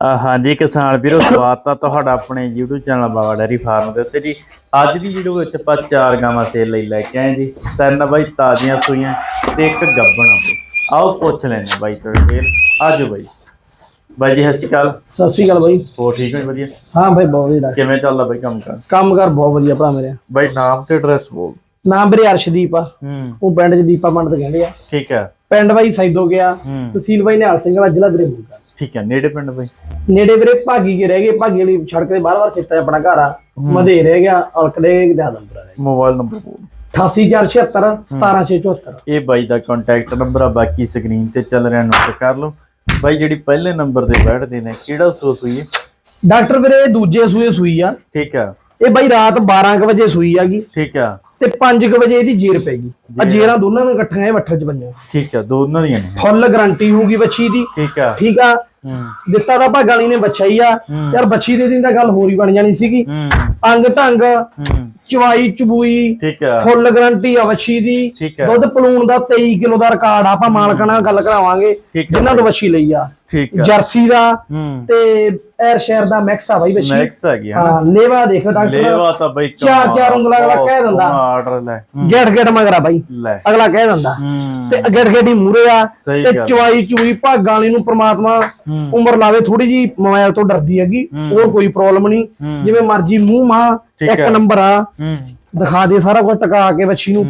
ਹਾਂਜੀ ਕਿਸਾਨ ਵੀਰੋ ਸਵਾਗਤ ਆ ਤੁਹਾਡਾ ਆਪਣੇ YouTube channel Baba dairy farm ਦੇ ਉੱਤੇ ਜੀ। ਅੱਜ ਦੀ ਵੀਡੀਓ ਵਿੱਚ ਆਪਾਂ ਚਾਰ ਗਾਵਾਂ ਸੇਲ ਲਈ ਲੈ ਕੇ ਆਏ ਜੀ। ਤਿੰਨ ਬਾਈ ਤਾਜ਼ੀਆਂ ਸੂਈਆਂ ਤੇ ਇੱਕ ਗੱਬਣ ਆ। ਆਓ ਪੁੱਛ ਲੈਣੇ ਬਾਈ ਤੋਂ ਫੇਰ ਆਜੋ ਬਾਈ ਬਾਈ ਜੀ ਸਤਿ ਸ਼੍ਰੀ ਅਕਾਲ। ਸਤਿ ਸ਼੍ਰੀ ਅਕਾਲ ਬਾਈ। ਹੋਰ ਠੀਕ ਹੋ ਵਧੀਆ? ਹਾਂ ਬਾਈ ਬਹੁਤ ਵਧੀਆ। ਕਿਵੇਂ ਚੱਲਦਾ ਬਾਈ ਕੰਮ ਕਰ? ਕੰਮ ਕਰ ਬਹੁਤ ਵਧੀਆ ਭਰਾ ਮੇਰੇ। ਬਾਈ ਨਾਮ ਤੇ ਐਡਰੈਸ ਬੋਲ। ਨਾਮ ਵੀਰੇ ਅਰਸ਼ਦੀਪ ਆ। ਹੂੰ। ਉਹ ਪਿੰਡ ਚ ਦੀਪਾ ਮੰਡ ਤੇ ਕਹਿੰਦੇ ਆ। ਠੀਕ ਹੈ। ਪਿੰਡ ਬਾਈ ਸੈਦੋ ਗਿਆ। ਹੂੰ। ਤਹਿਸੀਲ ਬਾਈ ਨਿਹਾਲ ਸਿੰਘ ਵਾਲਾ ਜ਼ਿਲ੍ਹਾ ਵੀਰੇ ਬੁਲਗਾ ਠੀਕ ਹੈ ਨੇੜੇ ਪਿੰਡ ਬਾਈ? ਨੇੜੇ ਵੀਰੇ ਭਾਗੀ ਕੇ ਰਹਿ ਗਏ ਭਾਗੀ ਵਾਲੀ ਸੜਕ ਦੇ ਬਾਹਰ ਬਾਹਰ ਖੇਤਾ ਆਪਣਾ ਘਰ ਆ। ਮਧੇ ਰਹਿ ਗਿਆ ਅਲਕੜੇ ਦੇ ਆਦਮਪੁਰਾ ਰਹਿ ਮੋਬਾਈਲ ਨੰਬਰ ਬੋਲ। 88476 17674 ਇਹ ਬਾਈ ਦਾ ਕੰਟੈਕਟ ਨੰਬਰ ਆ ਬਾਕੀ ਸਕਰੀਨ ਤੇ ਚੱਲ ਰਿਹਾ ਨੋਟ ਕਰ ਲਓ। ਬਾਈ ਜਿਹੜੀ ਪਹਿਲੇ ਨੰਬਰ ਤੇ ਬੈਠਦੇ ਨੇ ਕਿਹੜਾ ਸੋ ਸੂਈ ਹੈ? ਡਾਕਟਰ ਵੀਰੇ ਦੂਜੇ ਸੂਏ ਸੂਈ ਆ। ਠੀਕ ਆ। ਇਹ ਬਾਈ ਰਾਤ 12 ਕੁ ਵਜੇ ਸੂਈ ਆਗੀ ਠੀਕ ਆ। ਤੇ 5 ਕੁ ਵਜੇ ਇਹਦੀ ਜੀਰ ਪੈਗੀ ਆ ਜੀਰਾਂ ਦੋਨਾਂ ਨੂੰ ਇਕੱਠੀਆਂ ਇਹ ਵੱਠਲ ਚ ਬੰਨਿਆ। ਠੀਕ ਆ ਦੋਨਾਂ ਦੀਆਂ ਨੇ। ਫੁੱਲ ਗਾਰੰਟੀ ਹੋਊਗੀ ਬੱਚੀ ਦੀ। ਠੀਕ ਆ। ਠੀਕ ਆ। ਦਿੱਤਾ ਤਾਂ ਭਾਗਾਂ ਵਾਲੀ ਨੇ ਬੱਚਾ ਹੀ ਆ। ਯਾਰ ਬੱਚੀ ਦੇ ਦਿਨ ਤਾਂ ਗੱਲ ਹੋਰ ਹੀ ਬਣ ਜਾਣੀ ਸੀਗੀ। ਅੰਗ ਢੰਗ ਚਵਾਈ ਚਬੂਈ ਫੁੱਲ ਗਰੰਟੀ ਆ ਵੱਛੀ ਦੀ। ਦੁੱਧ ਪਲੂਣ ਦਾ 23 ਕਿਲੋ ਦਾ ਰਿਕਾਰਡ ਆ ਆਪਾਂ ਮਾਲਕਾਂ ਨਾਲ ਗੱਲ ਕਰਾਵਾਂਗੇ ਜਿਨ੍ਹਾਂ ਤੋਂ ਵੱਛੀ ਲਈ ਆ। ਠੀਕ ਆ। ਜਰਸੀ ਦਾ ਹੂੰ। ਤੇ ਐਰ ਸ਼ਹਿਰ ਦਾ ਮੈਕਸ ਆ ਬਾਈ ਵੱਛੀ ਮੈਕਸ ਆ ਗਿਆ ਹਾਂ ਲੇਵਾ ਦੇਖੋ ਡਾਕਟਰ। ਲੇਵਾ ਤਾਂ ਬਈ ਚਾਰ ਚਾਰ ਉਂਗਲਾਂ ਅਗਲਾ ਕਹਿ ਦਿੰਦਾ। ਆਰਡਰ ਲੈ। ਹੂੰ, ਗੇਟ ਗੇਟ ਮਗਰਾ ਬਾਈ। ਅਗਲਾ ਕਹਿ ਦਿੰਦਾ। ਹੂੰ। ਤੇ ਗੇਟ ਹੀ ਮੂਰੇ ਆ। ਤੇ। ਚਵਾਈ ਚੂਈ ਭਾਗਾਂ ਵਾਲੀ ਨੂੰ ਪ੍ਰਮਾਤਮਾ ਹੂੰ। ਉਮਰ ਲਾਵੇ ਥੋੜੀ ਜੀ ਮੋਬਾਈਲ ਤੋਂ ਡਰਦੀ ਹੈਗੀ। ਹੂੰ। ਹੋਰ ਕੋਈ ਪ੍ਰੋਬਲਮ ਨਹੀਂ। ਹੂੰ। ਜਿਵੇਂ ਮਰਜ਼ੀ ਮੂੰਹ ਮਾਂ ਇੱਕ ਹੈ। ਨੰਬਰ ਆ। ਹੂੰ। ਦਿਖਾ ਦੇ ਸਾਰਾ ਕੁਝ ਟਕਾ ਕੇ ਬੱਚੀ ਨੂੰ।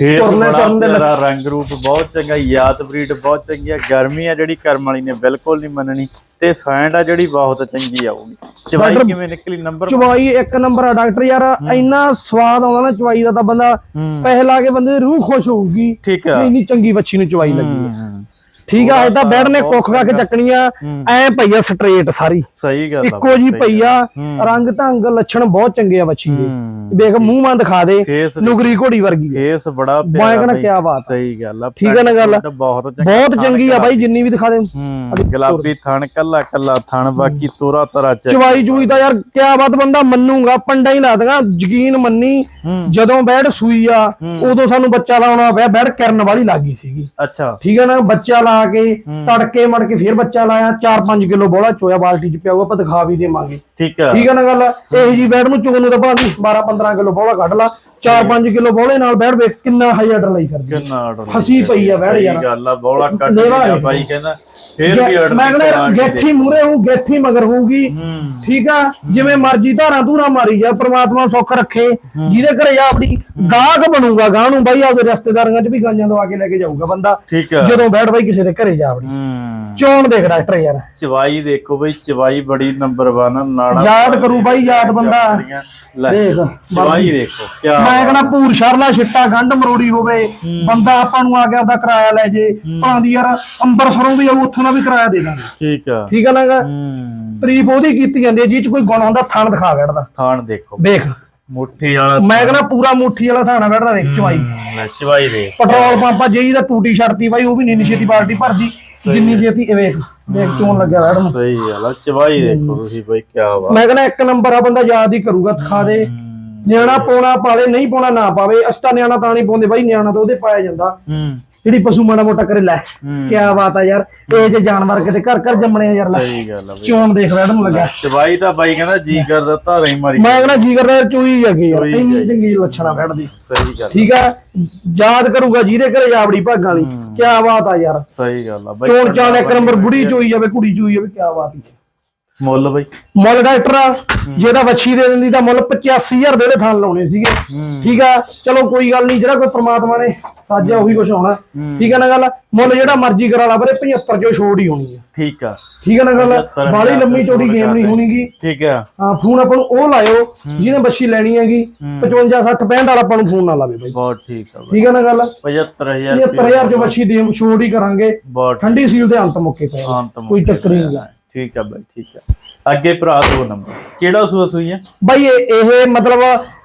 ਹੂੰ ਫੇਰ ਤੁਰਨੇ ਦੇ ਰੰਗ ਰੂਪ ਬਹੁਤ ਚੰਗਾ ਯਾਦ ਬਰੀਡ ਬਹੁਤ ਚੰਗੀ ਆ। ਗਰਮੀ ਆ ਜਿਹੜੀ ਕਰਮ ਵਾਲੀ ਨੇ ਬਿਲਕੁਲ ਨਹੀਂ ਮੰਨਣੀ। ਤੇ ਫੈਂਡ ਆ ਜਿਹੜੀ ਬਹੁਤ ਚੰਗੀ ਆਊਗੀ ਚਵਾਈ ਕਿਵੇਂ ਨਿਕਲੀ? ਨੰਬਰ ਚਵਾਈ ਇੱਕ ਨੰਬਰ ਆ ਡਾਕਟਰ ਯਾਰ ਇੰਨਾ ਸਵਾਦ ਆਉਂਦਾ ਨਾ ਚਵਾਈ ਦਾ ਤਾਂ ਬੰਦਾ ਹੂੰ। ਪੈਸੇ ਲਾ ਕੇ ਬੰਦੇ ਦੀ ਰੂਹ ਖੁਸ਼ ਹੋਊਗੀ। ਠੀਕ ਆ। ਇੰਨੀ ਚੰਗੀ ਬੱਚੀ ਨੂੰ ਚਵਾਈ ਲੱਗੀ ਹੈ। ਹੂੰ, ਠੀਕ ਆ ਤਾਂ ਬੈਡ ਨੇ ਕੁੱਖ ਖਾ ਕੇ ਚੱਕਣੀਆਂ ਹੂੰ। ਐ ਪਈਆ ਸਟ੍ਰੇਟ ਸਾਰੀ। ਸਹੀ ਗੱਲ ਆ ਇੱਕੋ ਜੀ ਸਹੀ ਪਈ ਆ ਹੂੰ। ਰੰਗ ਢੰਗ ਲੱਛਣ ਬਹੁਤ ਚੰਗੇ ਆ ਬੱਚੀ ਦੇ। ਵੇਖ ਮੂੰਹ ਮਾਂ ਦਿਖਾ ਦੇ ਨੁਗਰੀ ਘੋੜੀ ਵਰਗੀ ਆ। ਫੇਸ ਬੜਾ ਪਿਆਰਾ ਕਹਿੰਦਾ ਬਈ। ਕਿਆ ਬਾਤ ਆ। ਸਹੀ ਗੱਲ ਆ ਠੀਕ ਆ ਨਾ ਗੱਲ? ਬਹੁਤ ਚੰਗਾ ਬਹੁਤ ਚੰਗੀ ਆ ਬਾਈ ਜਿੰਨੀ ਵੀ ਦਿਖਾ ਦੇ। ਗੁਲਾਬੀ ਥਣ ਕੱਲਾ ਕੱਲਾ ਥਣ ਬਾਕੀ ਤੋਰਾ ਤਰਾ ਚ ਚਵਾਈ ਚੂਈ ਦਾ ਯਾਰ ਕਿਆ ਬਾਤ ਬੰਦਾ ਮੰਨੂਗਾ ਪੰਡਾ ਹੀ ਲਾ ਦੇਗਾ ਯਕੀਨ ਮੰਨੀ। ਜਦੋਂ ਬੈਡ ਸੂਈ ਆ ਉਦੋਂ ਸਾਨੂੰ ਬੱਚਾ ਲਾਉਣਾ ਪਿਆ ਬੈਡ ਕਰਨ ਵਾਲੀ ਲੱਗੀ ਸੀਗੀ। ਅੱਛਾ। ਠੀਕ ਹੈ ਨਾ ਬੱਚਾ ਲਾ ਕੇ ਤੜਕੇ ਮੜ ਕੇ ਫੇਰ ਬੱਚਾ ਲਾਇਆ 4-5 ਕਿਲੋ ਬੋਲਾ ਚੋਇਆ ਬਾਲਟੀ ਚ ਪਿਆਊਗਾ ਆਪਾਂ ਦਿਖਾ ਵੀ ਦੇਵਾਂਗੇ। ਠੀਕ ਆ। ਠੀਕ ਹੈ ਨਾ ਗੱਲ? ਇਹ ਜੀ ਬੈਡ ਨੂੰ ਚੋਣ ਨੂੰ ਤਾਂ ਬਾਅਦ 12-15 ਕਿਲੋ ਬੋਲਾ ਕੱਢ ਲਾ 4-5 ਕਿਲੋ ਬੋਲੇ ਨਾਲ ਬੈਡ ਵੇਖ ਕਿੰਨਾ ਹਾਈ ਆਰਡਰ ਲਈ ਫਿਰਦੀ। ਕਿੰਨਾ ਆਰਡਰ ਫਸੀ ਪਈ ਆ ਸਹੀ ਯਾਰ। ਗੱਲ ਆ ਬੋਲਾ ਲੇਵਾ ਲਿਆ ਹੈ। ਬਾਈ ਕਹਿੰਦਾ ਫੇਰ ਵੀ ਆਰਡਰ ਮੈਂ ਕਹਿੰਦਾ ਗੇਠੀ ਮੂਰੇ ਹੋਊ ਗੇਠੀ ਮਗਰ ਹੋਊਗੀ। ਹੂੰ। ਠੀਕ ਆ? ਜਿਵੇਂ ਮਰਜ਼ੀ ਧਾਰਾਂ ਧੂਰਾਂ ਮਾਰੀ ਜਾ ਪ੍ਰਮਾਤਮਾ ਸੁੱਖ ਰੱਖੇ। ਜਿਹਦੇ ਘਰੇ ਜਾ ਆਪਣੀ ਗਾਹਕ ਬਣੂਗਾ ਗਾਹ ਨੂੰ ਬਾਈ ਆਪਦੇ ਰਿਸ਼ਤੇਦਾਰਾਂ 'ਚ ਵੀ ਗਾਂਜਾਂ ਦਵਾ ਕੇ ਲੈ ਕੇ ਜਾਊਗਾ ਬੰਦਾ। ਆ। ਜਦੋਂ ਬੈਠ ਬਾਈ ਕਿਸੇ ਦੇ ਘਰੇ ਜਾ ਆਪਣੀ ਹੂੰ। ਚੋਣ ਦੇਖ ਡਾਕਟਰ ਯਾਰ। ਚਵਾਈ ਦੇਖੋ ਬਈ ਚਵਾਈ ਬੜੀ ਨੰਬਰ 1 ਨਾੜਾ ਯਾਦ ਕਰੂ ਬਾਈ ਯਾਦ ਬੰਦਾ। ਦੇਖ ਚਵਾਈ ਦੇਖੋ ਮੈਂ ਕਹਿੰਦਾ ਪੂਰ ਸ਼ਰਲਾ ਛਿੱਟਾ ਗੰਢ ਮਰੋੜੀ ਹੋਵੇ। ਬੰਦਾ ਆਪਾਂ ਨੂੰ ਆ ਕੇ ਆਪਦਾ ਕਿਰਾਇਆ ਲੈ ਜੇ। ਭਾਂਦੀ ਯਾਰ ਅੰਬਰਸਰੋਂ ਵੀ ਆਊ ਉੱਥੋਂ ਦਾ ਵੀ ਕਿਰਾਇਆ ਦੇ ਦਾਂਗੇ। ਠੀਕ ਆ। ਠੀਕ ਆ ਨਾ ਗਾ? ਹੂੰ। ਤਾਰੀਫ ਉਹਦੀ ਕੀਤੀ ਜਾਂਦੀ ਹੈ ਜਿਹ ਚ ਕੋਈ ਗੁਣ ਹੁੰਦਾ ਥਣ ਦਿਖਾ ਬੈਠਦਾ। ਥਾਣ ਦੇਖੋ। ਵੇਖ ਮੁੱਠੀ ਵਾਲਾ ਮੈਂ ਕਹਿੰਦਾ ਪੂਰਾ ਮੁੱਠੀ ਵਾਲਾ ਥਾਣਾ ਬੈਠਦਾ ਵੇਖ ਚਵਾਈ ਚਵਾਈ ਦੇ ਪੈਟਰੋਲ ਪੰਪ ਜਿਹੀ ਦਾ ਟੂਟੀ ਛੱਡਤੀ ਬਾਈ ਉਹ ਵੀ ਨਹੀਂ ਛੇਤੀ ਬਾਲਟੀ ਭਰਦੀ। ਜਿੰਨੀ ਛੇਤੀ ਇਹ ਵੇਖ ਵੇਖ ਚੋਣ ਲੱਗਿਆ ਨੂੰ। ਸਹੀ ਗੱਲ ਆ ਚਵਾਈ ਦੇਖੋ ਤੁਸੀਂ ਬਈ ਕਿਆ ਵਾ ਮੈਂ ਕਹਿੰਦਾ ਇੱਕ ਨੰਬਰ ਆ ਬੰਦਾ ਯਾਦ ਹੀ ਕਰੂਗਾ ਖਾ ਦੇ। ਨਿਆਣਾ ਪਾਉਣਾ ਪਾਲੇ ਨਹੀਂ ਪਾਉਣਾ ਨਾ ਪਾਵੇ ਅਸਤਾ ਨਿਆਣਾ ਤਾਂ ਨਹੀਂ ਪਾਉਂਦੇ ਬਾਈ ਨਿਆਣਾ ਤਾਂ ਉਹਦੇ ਪਾਇਆ ਜਾਂਦਾ। ਹੂੰ। ਜਿਹੜੀ ਪਸ਼ੂ ਮਾੜਾ ਮੋਟਾ ਕਰੇ ਲੈ। ਕਿਆ ਬਾਤ ਆ ਯਾਰ। ਇਹ ਜੇ ਜਾਨਵਰ ਕਿਤੇ ਘਰ ਘਰ ਜੰਮਣੇ ਆ ਯਾਰ ਲੈ। ਸਹੀ ਗੱਲ ਆ ਬਈ। ਚੋਣ ਦੇਖ ਬੈਠ ਨੂੰ ਲੱਗਾ। ਚਵਾਈ ਤਾਂ ਬਾਈ ਕਹਿੰਦਾ ਜੀ ਕਰਦਾ ਧਾਰਾ ਮਾਰੀ। ਮੈਂ ਕਹਿੰਦਾ ਜੀ ਕਰਦਾ ਚੋਈ ਅੱਗੇ ਯਾਰ। ਇੰਨੀ ਚੰਗੀ ਲੱਛਣਾ ਬੈਠਦੀ ਸਹੀ ਗੱਲ ਠੀਕ ਆ? ਯਾਦ ਕਰੂਗਾ ਜਿਹਦੇ ਘਰੇ ਜਾਵੜੀ ਭਾਗਾਂ ਵਾਲੀ। ਕਿਆ ਬਾਤ ਆ ਯਾਰ। ਸਹੀ ਗੱਲ ਆ। ਬਾਈ ਚੋਣ ਚਾਲ ਇੱਕ ਨੰਬਰ ਬੁੜੀ ਚੋਈ ਜਾਵੇ ਕੁੜੀ ਚੋਈ ਜਾਵੇ ਕਿਆ ਬਾਤ ਹੈ ਮੁੱਲ ਬਾਈ। ਮੁੱਲ ਡਾਕਟਰ ਆ ਜਿਹਦਾ ਵੱਛੀ ਦੇ ਦਿੰਦੀ ਤਾਂ ਮੁੱਲ 85000 ਦੇ ਦੇ ਥਾਂ ਲਾਉਣੇ ਸੀਗੇ। ਠੀਕ ਆ ਚਲੋ ਕੋਈ ਗੱਲ ਨਹੀਂ ਜਿਹੜਾ ਕੋਈ ਪ੍ਰਮਾਤਮਾ ਨੇ ਸਾਜਿਆ ਉਹੀ ਕੁਝ ਹੋਣਾ ਠੀਕ ਆ ਨਾ ਗੱਲ? ਮੁੱਲ ਜਿਹੜਾ ਮਰਜ਼ੀ ਕਰਾ ਲਾ ਬਰੇ 75 ਚੋਂ ਛੋੜ ਹੀ ਹੋਣੀ ਆ। ਠੀਕ ਆ। ਠੀਕ ਆ ਨਾ ਗੱਲ? 75,000 ਬਾਲੀ ਲੰਮੀ ਚੌੜੀ ਗੇਮ ਨਹੀਂ ਹੋਣੀਗੀ। ਠੀਕ ਆ। ਹਾਂ ਫੋਨ ਆਪਾਂ ਨੂੰ ਉਹ ਲਾਇਓ ਜਿਹਨੇ ਬੱਚੀ ਲੈਣੀ ਹੈਗੀ 55 60 65 ਵਾਲਾ ਆਪਾਂ ਨੂੰ ਫੋਨ ਨਾ ਲਾਵੇ ਬਾਈ। ਬਹੁਤ ਠੀਕ ਆ ਠੀਕ ਆ ਨਾ ਗੱਲ? 75000 75000 ਚੋਂ ਬੱਚੀ ਦੇ ਛੋੜ ਹੀ ਕਰਾਂਗੇ। ਠੰਡੀ ਸੀਲ ਦੇ ਅੰਤ ਮੁੱਕੇ ਪਏ ਕੋਈ ਚੱਕਰ ਨਹੀਂ। ਠੀਕ ਆ ਬਾਈ ਠੀਕ ਆ। ਅੱਗੇ ਭਰਾ ਦੋ ਨੰਬਰ। ਕਿਹੜਾ ਸੂਆ ਸੂਈ ਆ? ਬਾਈ ਇਹ ਇਹ ਮਤਲਬ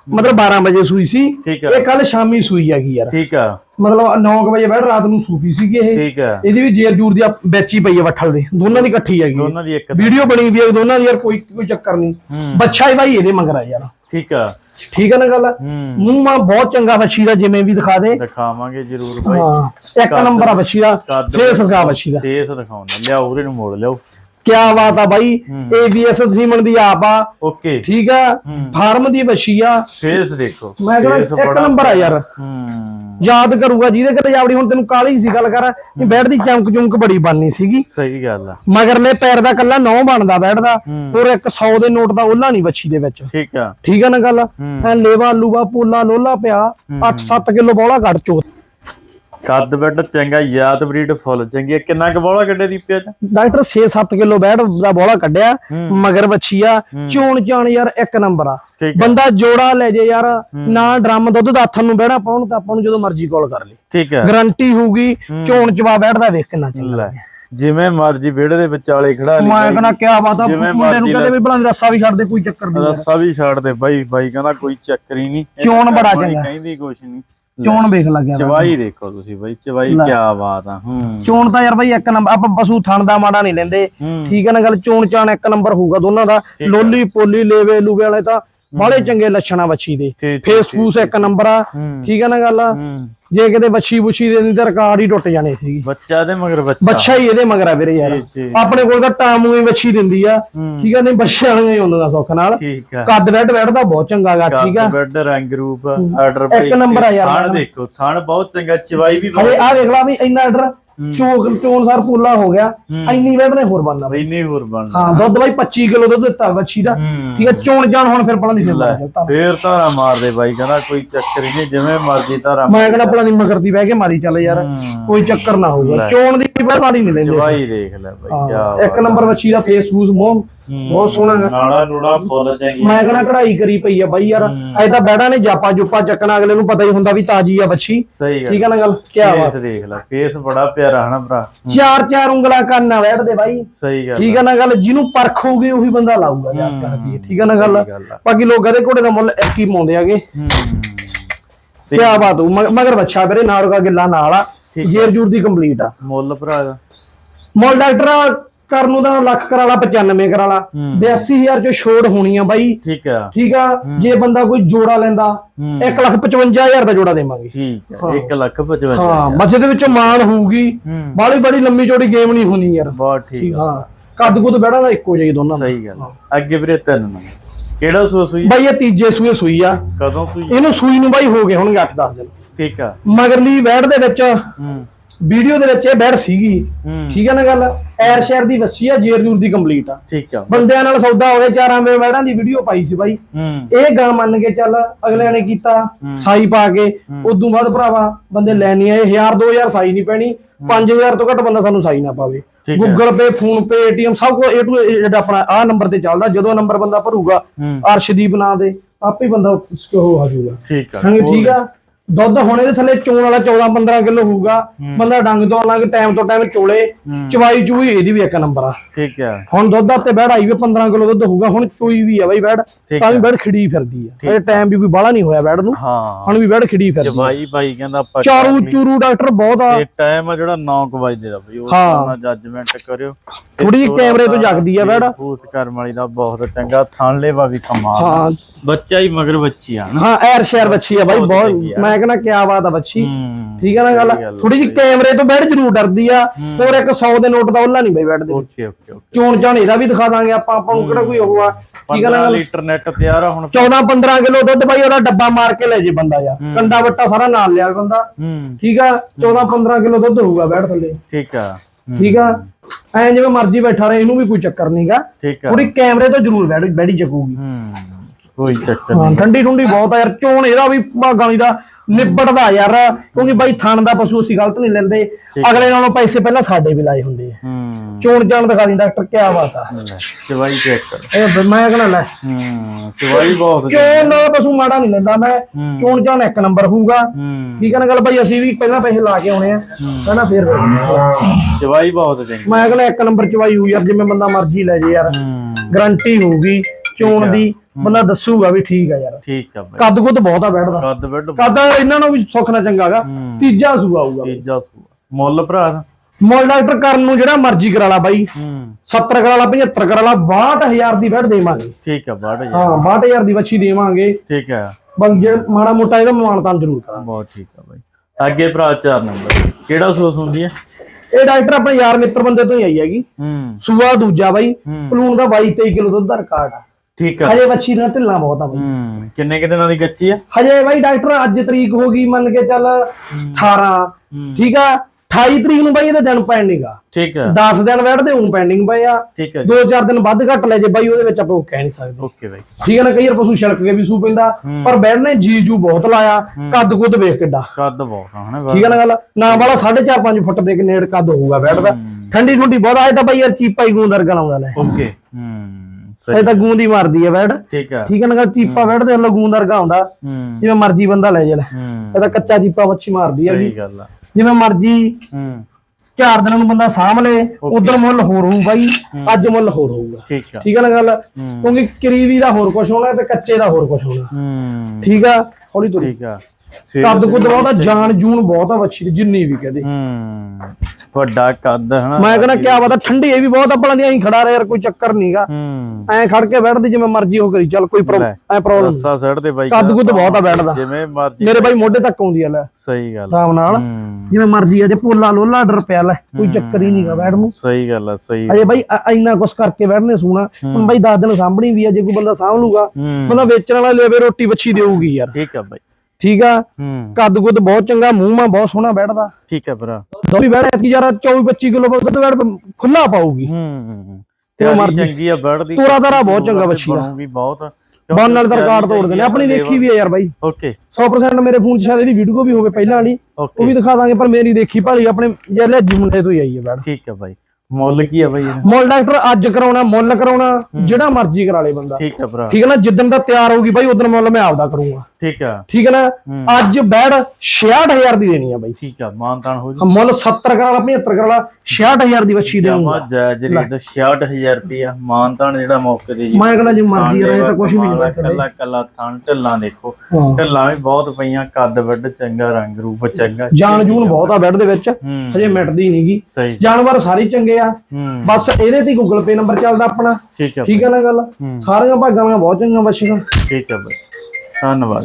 ਮਤਲਬ 12 ਵਜੇ ਸੂਈ ਸੀ। ਠੀਕ ਆ। ਇਹ ਕੱਲ ਸ਼ਾਮੀ ਸੂਈ ਹੈਗੀ ਯਾਰ। ਠੀਕ ਆ। ਮਤਲਬ 9 ਵਜੇ ਬੈਠ ਰਾਤ ਨੂੰ ਸੂਫੀ ਸੀਗੀ ਇਹ। ਠੀਕ ਆ। ਇਹਦੀ ਵੀ ਜੇਰ ਜੂਰ ਦੀ ਆ- ਵਿੱਚ ਹੀ ਪਈ ਹੈ ਵੱਠਲ ਦੇ। ਦੋਨਾਂ ਦੀ ਇਕੱਠੀ ਹੈਗੀ। ਦੋਨਾਂ ਦੀ ਇੱਕ ਵੀਡੀਓ ਬਣੀ ਵੀ ਹੈ ਦੋਨਾਂ ਦੀ ਯਾਰ ਕੋਈ ਕੋਈ ਚੱਕਰ ਨਹੀਂ। ਬੱਚਾ ਹੀ ਬਾਈ ਇਹਦੇ ਮੰਗਰਾ ਯਾਰ। ਠੀਕ ਆ। ਠੀਕ ਹੈ ਨਾ ਗੱਲ? ਹੂੰ। ਮੂੰਹ ਮਾ ਬਹੁਤ ਚੰਗਾ ਬੱਚੀ ਦਾ ਜਿਵੇਂ ਵੀ ਦਿਖਾ ਦੇ। ਦਿਖਾਵਾਂਗੇ ਜਰੂਰ ਬਾਈ। ਹਾਂ ਇੱਕ ਨੰਬਰ ਆ ਬੱਚੀ ਦਾ ਕੱਦ ਫੇਰ ਸਰਗਾ ਬੱਚੀ ਦਾ ਫੇਸ ਦਿਖਾਉਂਦਾ ਲਿਆਓ ਉਰੇ ਨੂੰ ਮੋੜ ਲਿਆਓ। ਕਿਆ ਬਾਤ ਆ ਬਾਈ? ਏਬੀਐਸ ਸੀਮਨ ਦੀ ਆਪ ਆ। ਓਕੇ। ਠੀਕ ਆ? ਫਾਰਮ ਦੀ ਵੱਛੀ ਆ। ਫੇਸ ਦੇਖੋ। ਮੈਂ ਕਹਿੰਦਾ ਇੱਕ ਨੰਬਰ ਆ ਯਾਰ। ਹੂੰ। ਯਾਦ ਕਰੂਗਾ ਜਿਹਦੇ ਘਰੇ ਜਾਵੜੀ ਹੁਣ ਤੈਨੂੰ ਕਾਲੀ ਸੀ ਗੱਲ ਕਰ। ਕਿ ਬੈਠ ਦੀ ਚਮਕ ਚੁਮਕ ਬੜੀ ਬਣਨੀ ਸੀਗੀ। ਸਹੀ ਗੱਲ ਆ। ਮਗਰਲੇ ਪੈਰ ਦਾ ਕੱਲਾ ਨੌ ਬਣਦਾ ਬੈਠਦਾ। ਹੋਰ ਇੱਕ 100 ਦੇ ਨੋਟ ਦਾ ਉਹਲਾ ਨਹੀਂ ਵੱਛੀ ਦੇ ਵਿੱਚ। ਠੀਕ ਆ। ਠੀਕ ਆ ਨਾ ਗੱਲ? ਐ ਲੇਵਾ ਲੂਵਾ ਪੋਲਾ ਲੋਲਾ ਪਿਆ। 8-7 ਕਿਲੋ ਬੋਲਾ ਕੱਢ ਚੋ ਕੱਦ ਬੈਡ ਚੰਗਾ ਯਾਦ ਬਰੀਡ ਫੁੱਲ। ਚੰਗੀ। ਕਿੰਨਾ ਕੁ ਬੋਲਾ ਕੱਢੇ ਦੀ ਪਿਆ ਡਾਕਟਰ 6-7 ਕਿਲੋ ਬੈਠ ਦਾ ਬੋਲਾ ਕੱਢਿਆ ਮਗਰ ਵੱਛੀ ਆ ਚੋਣ ਚਾਣ ਯਾਰ ਇੱਕ ਨੰਬਰ ਆ। ਬੰਦਾ ਜੋੜਾ ਲੈ ਜੇ ਯਾਰ ਨਾ ਡਰਮ ਦੁੱਧ ਦਾ ਹੱਥਾਂ ਨੂੰ ਬਹਿਣਾ ਪਾਉਣ ਤਾਂ ਆਪਾਂ ਨੂੰ ਜਦੋਂ ਮਰਜ਼ੀ ਕਾਲ ਕਰ ਲਈ ਠੀਕ ਆ। ਗਰੰਟੀ ਹੋਊਗੀ ਚੋਣ ਚਵਾ ਬੈਠਦਾ ਵੇਖ ਕਿੰਨਾ ਚੰਗਾ ਜਿਵੇਂ ਮਰਜ਼ੀ ਵਿਹੜੇ ਦੇ ਵਿਚਾਲੇ ਖੜਾ ਲਈ ਮੈਂ ਕਹਿੰਦਾ ਕਿਆ ਬਾਤ ਆ ਮੁੰਡੇ ਨੂੰ ਕਹਿੰਦੇ ਵੀ ਭਲਾ ਰੱਸਾ ਵੀ ਛੱਡ ਦੇ ਕੋਈ ਚੱਕਰ ਨਹੀਂ ਰੱਸਾ ਵੀ ਛੱਡ ਦੇ ਬਾਈ ਬਾਈ ਕਹਿੰਦਾ ਕੋਈ ਚੱਕਰ ਹੀ ਨਹੀਂ। ਚੋਣ ਬੜਾ ਚੰਗਾ। ਕਹਿੰਦੀ ਕੁਛ ਨਹੀਂ। ਚੋਣ ਵੇਖ ਲੱਗਿਆ ਚਵਾਈ ਦੇਖੋ ਤੁਸੀਂ ਬਾਈ ਚਵਾਈ ਕੀ ਬਾਤ ਆ ਹੂੰ। ਚੋਣ ਤਾਂ ਯਾਰ ਬਾਈ ਇੱਕ ਨੰਬਰ ਆਪਾਂ ਪਸ਼ੂ ਥਣ ਦਾ ਮਾੜਾ ਨਹੀਂ ਲੈਂਦੇ। ਠੀਕ ਹੈ ਨਾ ਗੱਲ ਚੋਣ ਚਾਣ ਇੱਕ ਨੰਬਰ ਹੋਊਗਾ ਦੋਨਾਂ ਦਾ। ਲੋਲੀ ਪੋਲੀ ਲੇਵੇ ਲੂਵੇ ਵਾਲੇ ਤਾਂ ਬਾਲੇ ਚੰਗੇ ਲੱਛਣਾ ਵੱਛੀ ਦੇ। ਠੀਕ ਫੇਸ ਫੂਸ ਇੱਕ ਨੰਬਰ ਆ। ਠੀਕ ਹੈ ਨਾ ਗੱਲ? ਜੇ ਕਿਤੇ ਵੱਛੀ ਬੁੱਛੀ ਦੇ ਦਿੰਦੇ ਰਿਕਾਰਡ ਹੀ ਟੁੱਟ ਜਾਣੇ ਸੀ। ਬੱਚਾ ਦੇ ਮਗਰ ਬੱਚਾ। ਬੱਚਾ ਹੀ ਇਹਦੇ ਮਗਰ ਆ ਵੀਰੇ ਯਾਰ। ਆਪਣੇ ਕੋਲ ਤਾਂ ਟਾਮੂ ਹੀ ਵੱਛੀ ਦਿੰਦੀ ਆ। ਠੀਕ ਹੈ ਨਹੀਂ ਬੱਚਿਆਂ ਵਾਲੀਆਂ ਹੀ ਉਹਨਾਂ ਦਾ ਸੁੱਖ ਨਾਲ। ਠੀਕ ਆ। ਕੱਦ ਬੈਠ ਬੈਠਦਾ ਬਹੁਤ ਚੰਗਾ ਗਾ ਠੀਕ ਆ। ਬੈਡ ਰੰਗ ਰੂਪ ਆਰਡਰ ਇੱਕ ਨੰਬਰ ਆ ਯਾਰ ਥਣ ਦੇਖੋ ਥਣ ਬਹੁਤ ਚੰਗਾ ਚਵਾਈ ਵੀ ਹਲੇ ਆ ਦੇਖ ਲਾ ਵੀ ਇੰਨਾ ਆਰਡਰ ਚੋਕ ਚੋਣ ਸਰ ਪੂਲਾ ਹੋ ਗਿਆ। ਇੰਨੀ ਬੈਠ ਨੇ ਹੋਰ ਬਣਨਾ। ਬਈ ਇੰਨੇ ਹੋਰ ਬਣ ਹਾਂ ਦੁੱਧ ਬਾਈ 25 ਕਿਲੋ ਦੁੱਧ ਦਿੱਤਾ ਵੱਛੀ ਦਾ। ਠੀਕ ਹੈ ਚੋਣ ਜਾਣ ਹੁਣ ਫਿਰ ਪਲਾਂ ਦੀ ਫਿਰ ਫੇਰ ਧਾਰਾ ਮਾਰਦੇ ਬਾਈ ਕਹਿੰਦਾ ਕੋਈ ਚੱਕਰ ਹੀ ਨਹੀਂ ਜਿਵੇਂ ਮਰਜ਼ੀ ਧਾਰਾ ਮੈਂ ਕਹਿੰਦਾ ਪਲਾਂ ਦੀ ਮਗਰ ਦੀ ਬਹਿ ਕੇ ਮਾਰੀ ਚੱਲ ਯਾਰ। ਕੋਈ ਚੱਕਰ ਨਾ ਹੋਊਗਾ। ਚੋਣ ਦੀ ਵੀ ਬਰਬਾਦੀ ਨਹੀਂ ਲੈਂਦੇ ਚਵਾਈ ਦੇਖ ਲੈ ਬਾਈ ਇੱਕ ਨੰਬਰ ਵੱਛੀ ਦਾ ਫੇਸ ਫੂਸ ਮੋਹ। ਬਹੁਤ ਸੋਹਣਾ ਗਾ। ਨਾੜਾ ਨੂੜਾ ਫੁੱਲ ਚੰਗੀ। ਮੈਂ ਕਹਿੰਦਾ ਕਢਾਈ ਕਰੀ ਪਈ ਆ ਬਾਈ ਯਾਰ ਐ ਤਾਂ ਬੈੜਾ ਨੇ ਜਾਪਾ ਜੁਪਾ ਚੱਕਣਾ ਅਗਲੇ ਨੂੰ ਪਤਾ ਹੀ ਹੁੰਦਾ ਵੀ ਤਾਜੀ ਆ ਸਹੀ ਗੱਲ। ਠੀਕ ਆ ਨਾ ਗੱਲ? ਕੀ ਬਾਤ। ਫੇਸ ਦੇਖ ਲੈ ਫੇਸ ਬੜਾ ਪਿਆਰਾ ਹਨਾ ਭਰਾ। ਚਾਰ ਚਾਰ ਉਂਗਲਾਂ ਕੰਨ ਬੈਠਦੇ ਬਾਈ। ਸਹੀ ਗੱਲ ਠੀਕ ਆ ਨਾ ਗੱਲ? ਜਿਹਨੂੰ ਪਰਖ ਹੋਊਗੀ ਉਹੀ ਬੰਦਾ ਲਾਊਗਾ ਯਾਰ ਕਰਦੀ ਠੀਕ ਆ ਨਾ ਗੱਲ ਸਹੀ ਗੱਲ? ਆ। ਬਾਕੀ ਲੋਕ ਕਹਦੇ ਘੋੜੇ ਦਾ ਮੁੱਲ ਇੱਕ ਹੀ ਪਾਉਂਦੇ ਆਗੇ। ਕੀ ਬਾਤ ਮਗ- ਮਗਰ ਬੱਚਾ ਵੀਰੇ ਨਾਲ ਦਾ ਗਿੱਲਾ ਨਾਲ ਆ। ਜੇਰ ਜੂਰ ਦੀ ਕੰਪਲੀਟ ਆ। ਮੁੱਲ ਭਰਾ ਦਾ ਮੁੱਲ ਡਾਕਟਰ ਕਰਨ ਨੂੰ ਤਾਂ ਲੱਖ ਕਰਾਲਾ 95 ਕਰਾਲਾ ਹੂੰ। 82000 ਚ ਛੋੜ ਹੋਣੀ ਆ ਬਾਈ। ਠੀਕ ਆ। ਠੀਕ ਆ? ਜੇ ਬੰਦਾ ਕੋਈ ਜੋੜਾ ਲੈਂਦਾ ਹੂੰ। 1 ਲੱਖ 55000 ਦਾ ਜੋੜਾ ਦੇਵਾਂਗੇ। ਠੀਕ ਆ। 1 ਲੱਖ 55 ਹਾਂ ਬੱਚੇ ਦੇ ਵਿੱਚੋਂ ਮਾਨ ਹੋਊਗੀ। ਬਾਲੀ ਬੜੀ ਲੰਮੀ ਚੌੜੀ ਗੇਮ ਨਹੀਂ ਹੋਣੀ ਯਾਰ। ਬਹੁਤ ਠੀਕ ਆ। ਹਾਂ ਕੱਦ ਕੁੱਦ ਬੈੜਾ ਦਾ ਇੱਕੋ ਜਿਹੀ ਦੋਨਾਂ ਸਹੀ ਗੱਲ ਅੱਗੇ ਵੀਰੇ ਤਿੰਨ ਨੰਬਰ। ਕਿਹੜਾ ਸੂਆ ਸੂਈ? ਬਾਈ ਇਹ ਤੀਜੇ ਸੂਏ ਸੂਈ ਆ। ਕਦੋਂ ਸੂਈ? ਇਹਨੂੰ ਸੂਈ ਨੂੰ ਬਾਈ ਹੋ ਗਏ ਹੋਣਗੇ 8-10 ਦਿਨ। ਠੀਕ ਆ। ਮਗਰਲੀ ਬੈੜ ਦੇ ਵਿੱਚ ਹੂੰ। ਵੀਡੀਓ ਦੇ ਵਿੱਚ ਇਹ ਬੈੜ ਸੀਗੀ। ਠੀਕ ਹੈ ਨਾ ਗੱਲ? ਐਰ ਸ਼ਹਿਰ ਦੀ ਵੱਸੀ ਆ ਜੇਰ ਜੂਰ ਦੀ ਕੰਪਲੀਟ ਆ। ਠੀਕ ਆ। ਬੰਦਿਆਂ ਨਾਲ ਸੌਦਾ ਹੋਵੇ ਚਾਰਾਂ ਵੇ ਬੈੜਾਂ ਦੀ ਵੀਡੀਓ ਪਾਈ ਸੀ ਬਾਈ। ਇਹ ਗਾਂ ਮੰਨ ਕੇ ਚੱਲ ਅਗਲਿਆਂ ਨੇ ਕੀਤਾ ਸਾਈ ਪਾ ਕੇ। ਉਦੋਂ ਬਾਅਦ ਭਰਾਵਾ ਬੰਦੇ ਲੈਣੀ ਆ 1000 2000 ਸਾਈ ਨਹੀਂ ਪੈਣੀ। 5000 ਤੋਂ ਘੱਟ ਬੰਦਾ ਸਾਨੂੰ ਸਾਈ ਨਾ ਪਾਵੇ। Google Pay PhonePe ATM ਸਭ ਕੁਝ to A ਜਿਹੜਾ ਆਪਣਾ ਆਹ ਨੰਬਰ ਤੇ ਚੱਲਦਾ। ਜਦੋਂ ਨੰਬਰ ਬੰਦਾ ਭਰੂਗਾ ਅਰਸ਼ਦੀਪ ਨਾਂ ਦੇ ਆਪੇ ਬੰਦਾ ਉਹ ਆ ਜਾਊਗਾ। ਠੀਕ ਆ। ਠੀਕ ਆ? ਦੁੱਧ ਹੁਣ ਇਹਦੇ ਥੱਲੇ ਚੋਣ ਵਾਲਾ 14 15 ਕਿਲੋ ਹੋਊਗਾ। ਬੰਦਾ ਡੰਗ ਤੋਂ ਅਲੱਗ ਟਾਈਮ ਤੋਂ ਟਾਈਮ ਚੋਲੇ ਚਵਾਈ ਚੂਈ ਇਹਦੀ ਵੀ ਇੱਕ ਨੰਬਰ ਆ। ਠੀਕ ਆ। ਹੁਣ ਦੁੱਧ ਤੇ ਬੈੜ ਆਈ ਵੀ 15 ਕਿਲੋ ਦੁੱਧ ਹੋਊਗਾ ਹੁਣ ਚੋਈ ਵੀ ਆ ਬਾਈ ਬੈੜ ਤਾਂ ਵੀ ਬੈੜ ਖਿੜੀ ਫਿਰਦੀ ਆ। ਇਹ ਟਾਈਮ ਵੀ ਕੋਈ ਬਾਹਲਾ ਨਹੀਂ ਹੋਇਆ ਬੈੜ ਨੂੰ। ਹਾਂ। ਹੁਣ ਵੀ ਬੈੜ ਖਿੜੀ ਫਿਰਦੀ ਜਵਾਈ ਭਾਈ ਕਹਿੰਦਾ ਆਪਾਂ ਚਾਰੂ ਚੂਰੂ ਡਾਕਟਰ ਬਹੁਤ ਆ। ਇਹ ਟਾਈਮ ਆ ਜਿਹੜਾ 9 ਵਜੇ ਦਾ ਬਈ ਹਾਂ। ਨਾਲ ਜੱਜਮੈਂਟ ਕਰਿਓ। ਥੋੜੀ ਜਿਹੀ ਕੈਮਰੇ ਤੋਂ ਜਗਦੀ ਆ ਬੈੜ ਫੂਸ ਕਰਮ ਵਾਲੀ ਦਾ ਬਹੁਤ ਚੰਗਾ ਥਣ ਲੇਵਾ ਵੀ ਕਮਾਲ ਹਾਂ। ਬੱਚਾ ਹੀ ਮਗਰ ਬੱਚੀ ਆ ਨਾ। ਹਾਂ ਐਰ ਸ਼ਹਿਰ ਬੱਚੀ ਆ ਬਾਈ ਬਹੁਤ ਆ। ਮੈਂ ਕਹਿੰਦਾ ਕਿਆ ਬਾਤ ਆ ਬੱਚੀ। ਠੀਕ ਹੈ ਨਾ ਗੱਲ? ਆ। ਥੋੜੀ ਜਿਹੀ ਕੈਮਰੇ ਤੋਂ ਬੈੜ ਜ਼ਰੂਰ ਡਰਦੀ ਆ। ਹੋਰ ਇੱਕ 100 ਦੇ ਨੋਟ ਦਾ ਉਹਲਾ ਨਹੀਂ ਬਾਈ ਬੈਠਦੇ। Okay okay okay. ਚੋਣ ਚਾਣ ਇਹਦਾ ਵੀ ਦਿਖਾ ਦਾਂਗੇ ਆਪਾਂ ਆਪਾਂ ਨੂੰ ਕਿਹੜਾ ਕੋਈ ਉਹ ਆ। ਠੀਕ ਹੈ ਨਾ 15 ਲੀਟਰ ਨੈਟ ਤਿਆਰ ਆ ਹੁਣ। 14 15 ਕਿਲੋ ਦੁੱਧ ਬਾਈ ਉਹਦਾ ਡੱਬਾ ਮਾਰ ਕੇ ਲੈ ਜੇ ਬੰਦਾ ਯਾਰ। ਕੰਡਾ ਵੱਟਾ ਸਾਰਾ ਨਾਲ ਲਿਆ ਬੰਦਾ। ਠੀਕ ਆ? 14 15 ਕਿਲੋ ਦੁੱਧ ਹੋਊਗਾ ਬੈਠ ਥੱਲੇ। ਠੀਕ ਆ। ਠੀਕ ਆ? ਐ ਜਿਵੇਂ ਮਰਜ਼ੀ ਬੈਠਾ ਰਹੇ ਇਹਨੂੰ ਵੀ ਕੋਈ ਚੱਕਰ ਨਹੀਂਗਾ ਠੀਕ ਆ। ਥੋੜੀ ਕੈਮਰੇ ਤੋਂ ਜ਼ਰੂਰ ਬੈਠ ਬੈੜੀ ਚੱਕੂਗੀ। ਕੋਈ ਚੱਕਰ ਹਾਂ ਠੰਡੀ ਠੁੰਡੀ ਬਹੁਤ ਆ ਯਾਰ ਚੋਣ ਇਹਦਾ ਵੀ ਗਾਲੀ ਦਾ ਨਿਬੜਦਾ ਯਾਰ ਕਿਉਂਕਿ ਬਾਈ ਥਣ ਦਾ ਪਸ਼ੂ ਅਸੀਂ ਗਲਤ ਨਹੀਂ ਲੈਂਦੇ। ਅਗਲੇ ਨਾਲੋਂ ਪੈਸੇ ਪਹਿਲਾਂ ਸਾਡੇ ਵੀ ਲਾਏ ਹੁੰਦੇ ਆ। ਹੂੰ। ਚੋਣ ਜਾਣ ਦਿਖਾ ਦੀ ਡਾਕਟਰ ਕਿਆ ਬਾਤ ਆ। ਲੈ, ਚਵਾਈ ਚੈੱਕ ਕਰ। ਇਹ ਮੈਂ ਕਹਿੰਦਾ ਲੈ। ਹੂੰ ਚਵਾਈ ਬਹੁਤ ਚੋਣ ਨਾਲ ਪਸ਼ੂ ਮਾੜਾ ਨਹੀਂ ਲੈਂਦਾ ਮੈਂ ਹੂੰ। ਚੋਣ ਜਾਣ ਇੱਕ ਨੰਬਰ ਹੋਊਗਾ। ਹੂੰ। ਠੀਕ ਹੈ ਨਾ ਗੱਲ ਬਾਈ ਅਸੀਂ ਵੀ ਪਹਿਲਾਂ ਪੈਸੇ ਲਾ ਕੇ ਆਉਣੇ ਆ। ਕਹਿੰਦਾ ਫੇਰ ਚਵਾਈ ਬਹੁਤ ਚੰਗੀ ਮੈਂ ਕਹਿੰਦਾ ਇੱਕ ਨੰਬਰ ਚਵਾਈ ਹੋਊ ਯਾਰ ਜਿਵੇਂ ਬੰਦਾ ਮਰਜ਼ੀ ਲੈ ਜੇ ਯਾਰ। ਹੂੰ। ਗਰੰਟੀ ਹੋਊਗੀ ਚੋਣ ਦੀ। ਬੰਦਾ ਦੱਸੂਗਾ ਵੀ ਠੀਕ ਆ ਯਾਰ। ਠੀਕ ਆ ਬਾਈ। ਕੱਦ ਕੁੱਦ ਬਹੁਤ ਆ ਬੈਠਦਾ ਕੱਦ ਬੈੱਡ ਕੱਦ ਇਹਨਾਂ ਨੂੰ ਵੀ ਸੁੱਖ ਨਾ ਚੰਗਾਗਾ। ਤੀਜਾ ਸੂਆ ਆਊਗਾ ਤੀਜਾ ਸੂਆ। ਮੁੱਲ ਭਰਾ ਦਾ। ਮੋਲ ਡਾਕਟਰ ਕਰਨ ਨੂੰ ਜਿਹੜਾ ਮਰਜ਼ੀ ਕਰਾ ਲਾ ਬਾਈ। ਹੂੰ। 70 ਕਰਾ ਲਾ 75 ਕਰਾ ਲਾ 62000 ਦੀ ਬੈਠ ਦੇਵਾਂਗੇ। ਠੀਕ ਆ ਬਾੜ ਹਾਂ 62000 ਦੀ ਵੱਛੀ ਦੇਵਾਂਗੇ। ਠੀਕ ਆ। ਬਸ ਜੇ ਮਾੜਾ ਮੋਟਾ ਇਹਦਾ ਮਾਨਤਾਨ ਜ਼ਰੂਰ ਕਰਾਂਗੇ। ਬਹੁਤ ਠੀਕ ਆ ਬਾਈ। ਅੱਗੇ ਭਰਾ 4 ਨੰਬਰ। ਕਿਹੜਾ ਸੂਸ ਹੁੰਦੀ ਹੈ ਇਹ ਡਾਕਟਰ ਆਪਣੇ ਯਾਰ ਮਿੱਤਰ ਬੰਦੇ ਤੋਂ ਹੀ ਆਈ ਹੈਗੀ। ਸੂਆ ਦੂਜਾ ਬਾਈ। ਹੂੰ। ਪਲੂਣ ਦਾ 22 23 ਕਿਲੋ ਦੁੱਧ ਦਾ ਰਿਕਾਰਡ ਆ। ਠੀਕ ਆ। ਹਜੇ ਬੱਚੀ ਨਾਲ ਢਿੱਲਾ ਬਹੁਤ ਆ ਬਾਈ। ਹੂੰ ਕਿੰਨੇ ਕਿ ਦਿਨਾਂ ਦੀ ਗੱਚੀ ਆ? ਹਜੇ ਬਾਈ ਡਾਕਟਰ ਅੱਜ ਤਰੀਕ ਹੋ ਗਈ ਮੰਨ ਕੇ ਚੱਲ 18 ਹੂੰ। ਠੀਕ ਆ 28 ਤਰੀਕ ਨੂੰ ਬਾਈ ਇਹਦੇ ਦਿਨ ਪੈਂਡਿੰਗ ਆ ਠੀਕ ਆ। 10 ਦਿਨ ਬੈਠਦੇ ਹੁਣ ਪੈਂਡਿੰਗ ਪਏ ਆ। ਠੀਕ ਆ ਜੀ। ਦੋ ਚਾਰ ਦਿਨ ਵੱਧ ਘੱਟ ਲੈ ਜੇ ਬਾਈ ਉਹਦੇ ਵਿੱਚ ਆਪਾਂ ਕਹਿ ਨਹੀਂ ਸਕਦੇ। ਓਕੇ ਬਾਈ। ਠੀਕ ਹੈ ਨਾ ਕਈ ਵਾਰ ਪਸ਼ੂ ਛਲਕ ਕੇ ਵੀ ਸੂ ਪੈਂਦਾ ਪਰ ਬੈਠਨੇ ਜੀ ਜੂ ਬਹੁਤ ਲਾਇਆ ਕੱਦ ਕੁੱਦ ਵੇਖ ਕਿੱਡਾ। ਕੱਦ ਬਹੁਤ ਆ ਹਨਾ ਠੀਕ ਹੈ ਨਾ ਗੱਲ? ਨਾ ਵਾਲਾ 4.5 5 ਫੁੱਟ ਦੇ ਨੇੜ ਕੱਦ ਹੋਊਗਾ ਬੈਠਦਾ। ਠੰਡੀ ਠੁੰਡੀ ਬਹੁਤ ਆਏ ਤਾਂ ਬਾਈ ਯਾਰ ਚੀਪਾ ਹੀ ਗੂੰਦ ਵਰਗਾ ਲਾਉਂਦਾ ਲੈ। ਓਕੇ। ਹੂੰ। ਇਹ ਸਹੀ ਤਾਂ ਗੂੰਦ ਹੀ ਮਾਰਦੀ ਹੈ ਬੈਠ ਠੀਕ ਆ। ਠੀਕ ਹੈ ਨਾ ਚੀਪਾ ਬੈਠਦੇ ਅੱਲਾ ਗੂੰਦ ਵਰਗਾ ਹੁੰਦਾ ਹੂੰ। ਜਿਵੇਂ ਮਰਜ਼ੀ ਬੰਦਾ ਲੈ ਜੇ ਲੈ ਹੂੰ। ਇਹ ਤਾਂ ਕੱਚਾ ਚੀਪਾ ਮੱਛੀ ਮਾਰਦੀ ਹੈ ਸਹੀ ਗੱਲ ਆ। ਜਿਵੇਂ ਮਰਜ਼ੀ ਹੂੰ। ਚਾਰ ਦਿਨਾਂ ਨੂੰ ਬੰਦਾ ਸਾਂਭ ਲੇ ਉਧਰ ਮੁੱਲ ਹੋਰ ਹੋਊ ਬਾਈ ਅੱਜ ਮੁੱਲ ਹੋਰ ਹੋਊਗਾ। ਠੀਕ ਆ। ਠੀਕ ਹੈ ਨਾ ਗੱਲ? ਕਿਉਂਕਿ ਕਰੀਬੀ ਦਾ ਹੋਰ ਕੁਝ ਹੋਣਾ ਤੇ ਕੱਚੇ ਦਾ ਹੋਰ ਕੁਝ ਹੋਣਾ। ਹੂੰ। ਠੀਕ ਆ? ਹੌਲੀ ਤੁਰ। ਠੀਕ ਆ। ਕੱਦ ਕੁੱਦ ਬਹੁਤ ਜਾਨ ਜੂਨ ਬਹੁਤ ਆ ਵੱਛੀ ਦੀ ਜਿੰਨੀ ਵੀ ਕਹਦੇ। ਹੂੰ ਵੱਡਾ ਕੱਦ ਹਨਾ ਮੈਂ ਕਹਿੰਦਾ ਕਿਆ ਪਤਾ ਠੰਡੀ ਇਹ ਵੀ ਬਹੁਤ ਭਲਾਂ ਦੀ ਐਂ ਖੜਾ ਰਿਹਾ ਯਾਰ ਕੋਈ ਚੱਕਰ ਨਹੀਂਗਾ ਹੂੰ। ਐਂ ਖੜ ਕੇ ਬੈਠਦੀ ਜਿਵੇਂ ਮਰਜ਼ੀ ਉਹ ਕਰੀ ਚੱਲ ਕੋਈ। ਐ ਪ੍ਰੋਬਲਮ ਰੱਸਾ ਸੜ ਦੇ ਬਾਈ ਕੱਦ ਕੁੱਦ ਬਹੁਤ ਆ ਬੈਠਦਾ ਜਿਵੇਂ ਮਰਜ਼ੀ ਮੇਰੇ ਬਾਈ ਮੋਢੇ ਤੱਕ ਆਉਂਦੀ ਆ ਲੈ। ਸਹੀ ਗੱਲ ਆਰਾਮ ਨਾਲ। ਹੂੰ। ਜਿਵੇਂ ਮਰਜ਼ੀ ਆ ਜੇ ਪੋਲਾ ਲੋਲਾ ਡਰ ਪਿਆ ਲੈ ਕੋਈ ਚੱਕਰ ਹੀ ਨਹੀਂਗਾ ਬੈਠ ਨੂੰ। ਸਹੀ ਗੱਲ ਆ ਸਹੀ ਅਜੇ ਬਾਈ ਇੰਨਾ ਕੁਛ ਕਰਕੇ ਬੈਠਨੇ ਸੂਣਾ ਹੁਣ ਬਾਈ 10 ਦਿਨ ਸਾਂਭਣੀ ਵੀ ਆ ਜੇ ਕੋਈ ਬੰਦਾ ਸਾਂਭ ਲੂਗਾ ਹੂੰ। ਬੰਦਾ ਵੇਚਣ ਵਾਲਾ ਲੇਵੇ ਰੋਟੀ ਬੱਚੀ ਦੇਊਗੀ ਯਾਰ। ਠੀਕ ਆ ਬਾਈ। ਠੀਕ ਆ? ਹੂੰ। ਕੱਦ ਕੁੱਦ ਬਹੁਤ ਚੰਗਾ ਮੂੰਹ ਮਾ ਬਹੁਤ ਸੋਹਣਾ ਬੈਠਦਾ। ਠੀਕ ਆ ਭਰਾ। ਦੋ ਵੀ ਬੈਠ ਕੀ ਯਾਰ 24 25 ਕਿਲੋ ਦੁੱਧ ਬੈਠ ਖੁੱਲਾ ਪਾਊਗੀ। ਹੂੰ ਤੇ ਮਰਜ਼ੀ। ਚੰਗੀ ਆ ਬੜਦੀ ਤੋਰਾ ਤਾਰਾ ਬਹੁਤ ਚੰਗਾ ਬੱਚੀ ਆ। ਬਣੂਗੀ ਬਹੁਤ। ਬਨ ਨਾਲ ਤਾਂ ਰਿਕਾਰਡ ਤੋੜਦੇ ਨੇ ਆਪਣੀ ਦੇਖੀ ਵੀ ਹੈ ਯਾਰ ਬਾਈ। ਓਕੇ। 100% ਮੇਰੇ ਫੋਨ 'ਚ ਸ਼ਾਇਦ ਇਹਦੀ ਵੀਡੀਓ ਵੀ ਹੋਵੇ ਪਹਿਲਾਂ ਵਾਲੀ। ਉਹ ਵੀ ਦਿਖਾ ਦਾਂਗੇ ਪਰ ਮੇਰੀ ਦੇਖੀ ਭਾਲੀ ਆਪਣੇ ਜਿਹੜੇ ਮੁੰਡੇ ਤੋਂ ਹੀ ਆਈ ਹੈ ਬੈਠ। ਠੀਕ ਆ ਬਾਈ। ਮੁੱਲ ਕੀ ਆ ਬਾਈ ਇਹਦਾ? ਮੁੱਲ ਡਾਕਟਰ ਅੱਜ ਕਰਾਉਣਾ ਮੁੱਲ ਕਰਾਉਣਾ ਜਿਹੜਾ ਮਰਜ਼ੀ ਕਰਾ ਲੇ ਬੰਦਾ। ਠੀਕ ਆ ਭਰਾ। ਠੀਕ ਹੈ ਨਾ ਜਿੱਦਣ ਦਾ ਤਿਆਰ ਹੋਊਗੀ ਬਾਈ ਉਦੋਂ ਮੁੱਲ ਮੈਂ ਆਪਦਾ ਕਰੂੰਗਾ। ਠੀਕ ਆ। ਠੀਕ ਹੈ ਨਾ ਅੱਜ ਬੈੜ 66000 ਦੀ ਦੇਣੀ ਆ ਬਾਈ। ਠੀਕ ਆ ਮਾਨਤਾਨ ਹੋ ਜੀ। ਮੁੱਲ 70 ਕਰਾ ਲਾ 75 ਕਰਾ ਲਾ 66000 ਦੀ ਬੱਚੀ ਦੇਊਂਗਾ। ਜਮਾ ਜਾਇਜ਼ ਰੇਟ 66000 ਰੁਪਿਆ ਮਾਨਤਾਨ ਜਿਹੜਾ ਮੌਕੇ ਤੇ ਜੀ। ਮੈਂ ਕਹਿੰਦਾ ਜੇ ਮਰਜ਼ੀ ਰਹੇ ਤਾਂ ਕੁਝ ਵੀ ਨਹੀਂ ਕੱਲਾ ਕੱਲਾ ਥਣ ਢੱਲਾਂ ਦੇਖੋ। ਢੱਲਾਂ ਵੀ ਬਹੁਤ ਪਈਆਂ ਕੱਦ ਵੱਡ ਚੰਗਾ ਰੰਗ ਰੂਪ ਚੰਗਾ ਜਾਨ ਜੂਨ ਬਹੁਤ ਆ ਬੈੱਡ ਦੇ ਵਿੱਚ ਹਜੇ ਮਿਟਦੀ ਨਹੀਂਗੀ ਜਾਨਵਰ ਸਾਰੇ ਚੰਗੇ ਆ। ਹੂੰ। ਬਸ ਇਹਦੇ ਤੇ ਗੂਗਲ ਪੇ ਨੰਬਰ ਚੱਲਦਾ ਆਪਣਾ। ਠੀਕ ਹੈ ਨਾ ਗੱਲ? ਸਾਰੀਆਂ ਭਾਗਾਂ ਦੀਆਂ ਬਹੁਤ ਚੰਗੀਆਂ ਬੱਚੀਆਂ ਠੀਕ ਆ ਬਾਈ ਧੰਨਵਾਦ